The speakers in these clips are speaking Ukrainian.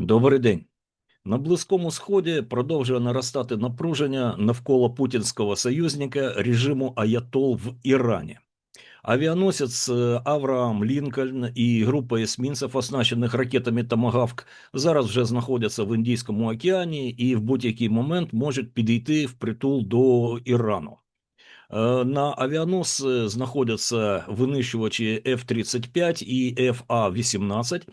Добрий день. На Близькому Сході продовжує наростати напруження навколо путінського союзника режиму Аятол в Ірані. Авіаносець е, Авраам Лінкольн і група есмінців, оснащених ракетами Томагавк, зараз вже знаходяться в Індійському океані і в будь-який момент можуть підійти в притул до Ірану. Е, На авіаносці знаходяться винищувачі F-35 і FA-18,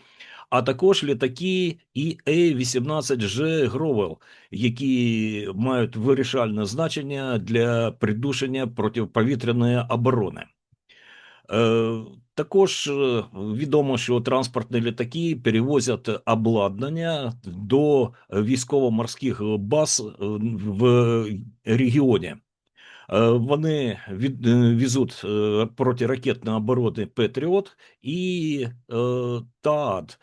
а також літаки і A-18G Гровел, які мають вирішальне значення для придушення протиповітряної оборони. Е, Також е, відомо, що транспортні літаки перевозять обладнання до військово-морських баз е, в регіоні. Е, Вони від, е, везуть е, протиракетні оборони Петріот і е, ТААД,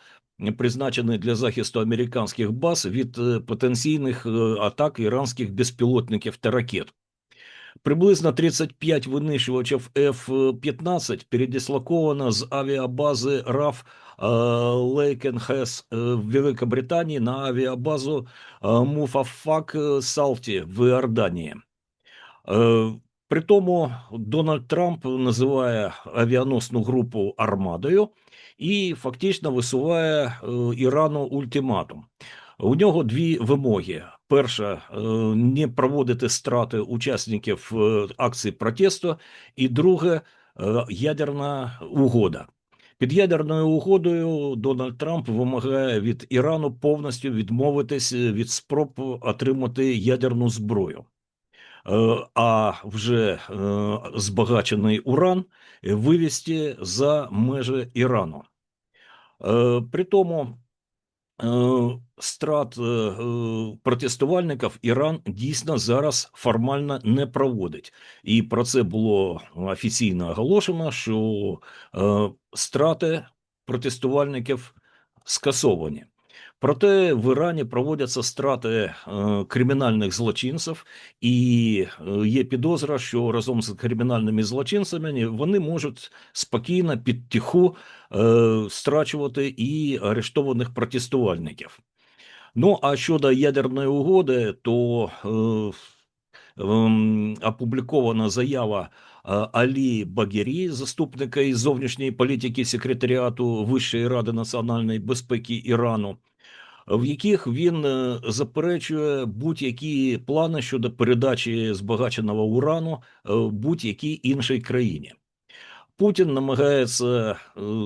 призначені для захисту американських баз від е, потенційних е, атак іранських безпілотників та ракет. Приблизно 35 винищувачів F-15 передислоковано з авіабази РАФ Лейкенхес в Великобританії на авіабазу Муфафак Салті в Іорданії. Е, При тому Дональд Трамп називає авіаносну групу армадою і фактично висуває е, Ірану ультиматум. У нього дві вимоги: перша е, не проводити страти учасників акції протесту, і друге ядерна угода. Під ядерною угодою Дональд Трамп вимагає від Ірану повністю відмовитись від спроб отримати ядерну зброю. Е, а вже збагачений уран вивести за межі Ірану. При тому страт протестувальників Іран дійсно зараз формально не проводить. І про це було офіційно оголошено, що страти протестувальників скасовані. Проте в Ірані проводяться страти е, кримінальних злочинців, і е, є підозра, що разом з кримінальними злочинцями вони можуть спокійно під тиху е, страчувати і арештованих протестувальників. Ну а щодо ядерної угоди, то е, ем, опублікована заява е, Алі Багірі, заступника із зовнішньої політики секретаріату Вищої ради національної безпеки Ірану, в яких він е, заперечує будь-які плани щодо передачі збагаченого урану е, будь-якій іншій країні. Путін намагається е,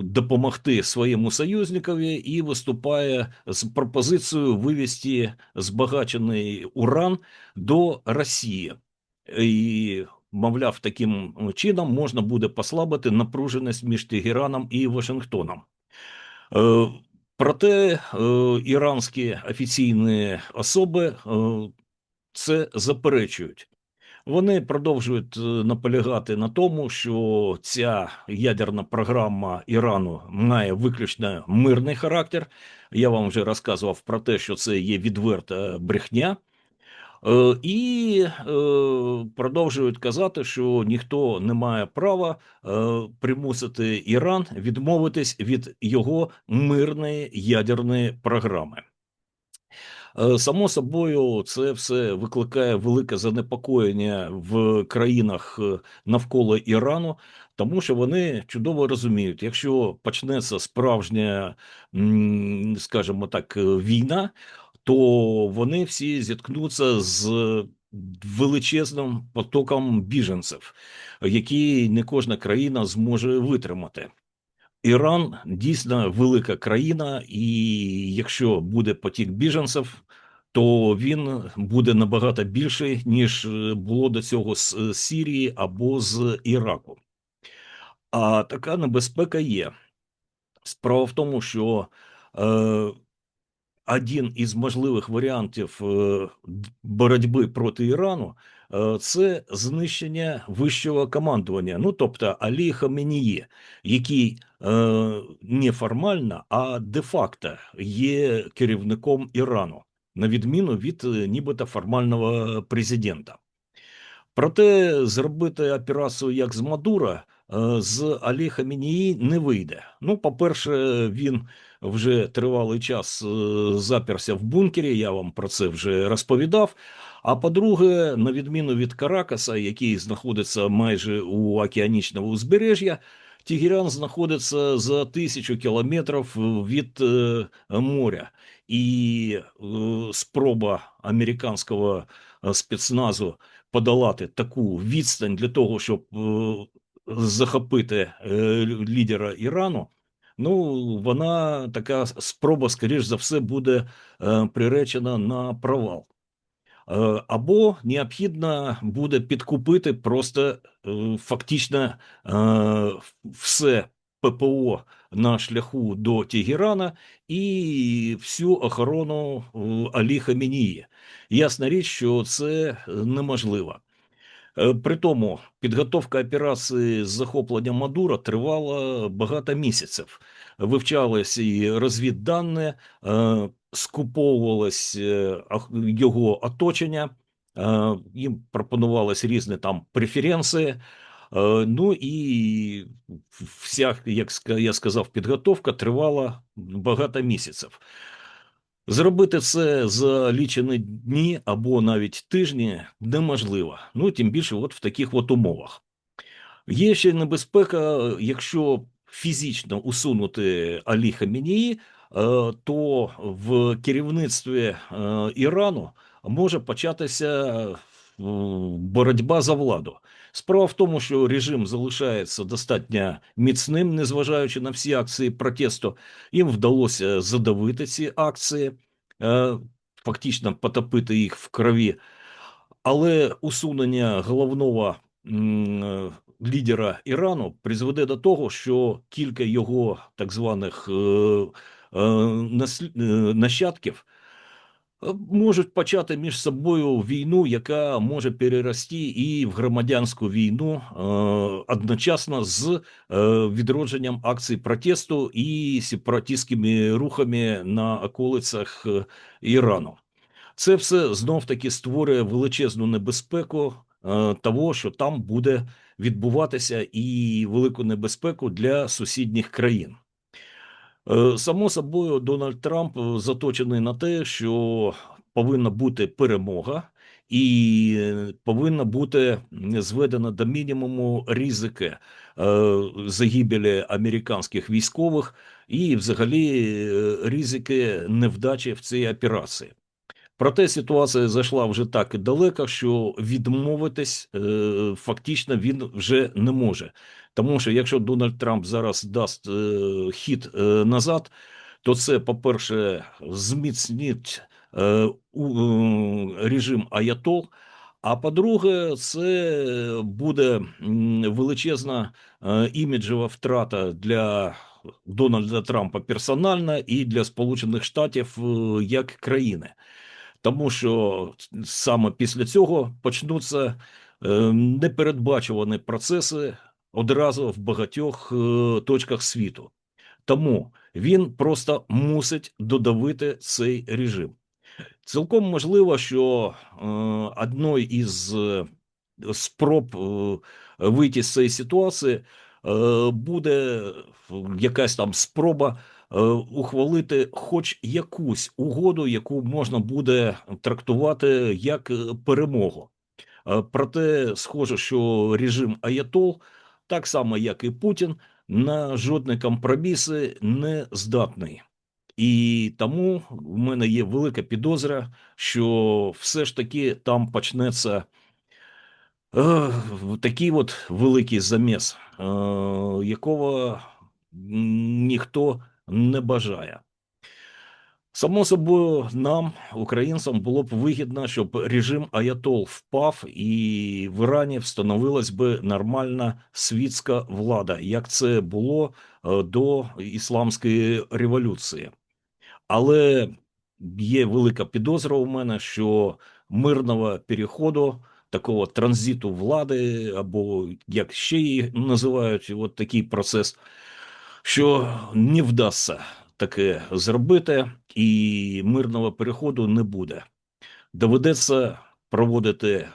допомогти своєму союзникові і виступає з пропозицією вивести збагачений уран до Росії. І, мовляв, таким чином можна буде послабити напруженість між Тегераном і Вашингтоном. Проте е, іранські офіційні особи е, це заперечують. Вони продовжують е, наполягати на тому, що ця ядерна програма Ірану має виключно мирний характер. Я вам вже розказував про те, що це є відверта брехня. Е, І е, продовжують казати, що ніхто не має права е, примусити Іран відмовитись від його мирної ядерної програми. Само собою, це все викликає велике занепокоєння в країнах навколо Ірану, тому що вони чудово розуміють, якщо почнеться справжня, скажімо так, війна, то вони всі зіткнуться з величезним потоком біженців, які не кожна країна зможе витримати. Іран дійсно велика країна, і якщо буде потік біженців, то він буде набагато більший, ніж було до цього з е, Сирії або з Іраку. А така небезпека є. Справа в тому, що е, один із можливих варіантів е, боротьби проти Ірану е, це знищення вищого командування, ну тобто Алі Хаменіє, який е, не формально, а де-факто є керівником Ірану, на відміну від нібито формального президента. Проте зробити операцію як з Мадура з Алі Хамінії не вийде. Ну, по-перше, він вже тривалий час е, заперся в бункері. Я вам про це вже розповідав. А по-друге, на відміну від Каракаса, який знаходиться майже у океанічного узбережжя, Тігерян знаходиться за тисячу кілометрів від е, моря, і е, спроба американського спецназу подолати таку відстань для того, щоб захопити лідера Ірану. Ну, вона така спроба, скоріш за все, буде приречена на провал. Е, або необхідно буде підкупити просто е, фактично е, все ППО на шляху до Тегерана і всю охорону Алі Хамінії. Ясна річ, що це неможливо. При тому підготовка операції з захоплення Мадура тривала багато місяців. Вивчалися і розвіддані, скуповувалось е, його оточення, е, їм пропонувалися різні там преференції. Е, ну і вся, як я сказав, підготовка тривала багато місяців. Зробити це за лічені дні або навіть тижні неможливо. Ну тим більше, от в таких от умовах. Є ще небезпека, якщо фізично усунути Алі Хамінії, Е, то в керівництві е, Ірану може початися е, боротьба за владу. Справа в тому, що режим залишається достатньо міцним, незважаючи на всі акції протесту. Їм вдалося задавити ці акції, фактично потопити їх в крові, але усунення головного лідера Ірану призведе до того, що кілька його так званих Е, е, нащадків е, можуть почати між собою війну, яка може перерости і в громадянську війну одночасно з відродженням акцій протесту і сепаратистськими рухами на околицях Ірану. Це все знов таки створює величезну небезпеку того, що там буде відбуватися, і велику небезпеку для сусідніх країн. Е, само собою, Дональд Трамп е, заточений на те, що повинна бути перемога, і повинна бути зведена до мінімуму ризики е, загибелі американських військових і, взагалі, ризики невдачі в цій операції. Проте ситуація зайшла вже так далеко, що відмовитись е, фактично він вже не може. Тому що якщо Дональд Трамп зараз дасть е, хід е, назад, то це, по-перше, зміцнить режим Аятол. А по-друге, це буде величезна іміджева втрата для Дональда Трампа персональна і для Сполучених Штатів як країни тому що саме після цього почнуться е, непередбачувані процеси одразу в багатьох е, точках світу. Тому він просто мусить додавити цей режим. Цілком можливо, що е, одною із спроб вийти з цієї ситуації буде якась там спроба ухвалити хоч якусь угоду, яку можна буде трактувати як е, перемогу. Е, проте, схоже, що режим Аятол, так само як і Путін, на жодні компроміси не здатний. І тому в мене є велика підозра, що все ж таки там почнеться е, такий от великий заміс, е, якого ніхто не бажає. Само собою, нам, українцям, було б вигідно, щоб режим Аятол впав, і в Ірані встановилась би нормальна світська влада, як це було е, до ісламської революції. Але є велика підозра у мене, що мирного переходу, такого транзиту влади, або як ще її називають, от такий процес що не вдасться таке зробити, і мирного переходу не буде. Доведеться проводити е,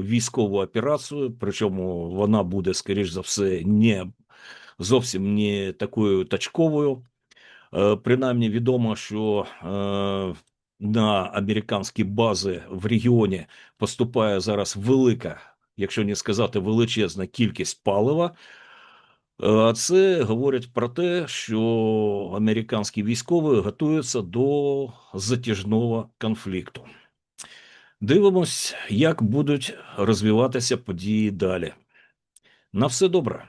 військову операцію, причому вона буде, скоріш за все, не зовсім не такою тачковою. Е, Принаймні відомо, що е, на американські бази в регіоні поступає зараз велика, якщо не сказати величезна кількість палива. Е, це говорить про те, що американські військові готуються до затяжного конфлікту. Дивимось, як будуть розвиватися події далі. На все добре.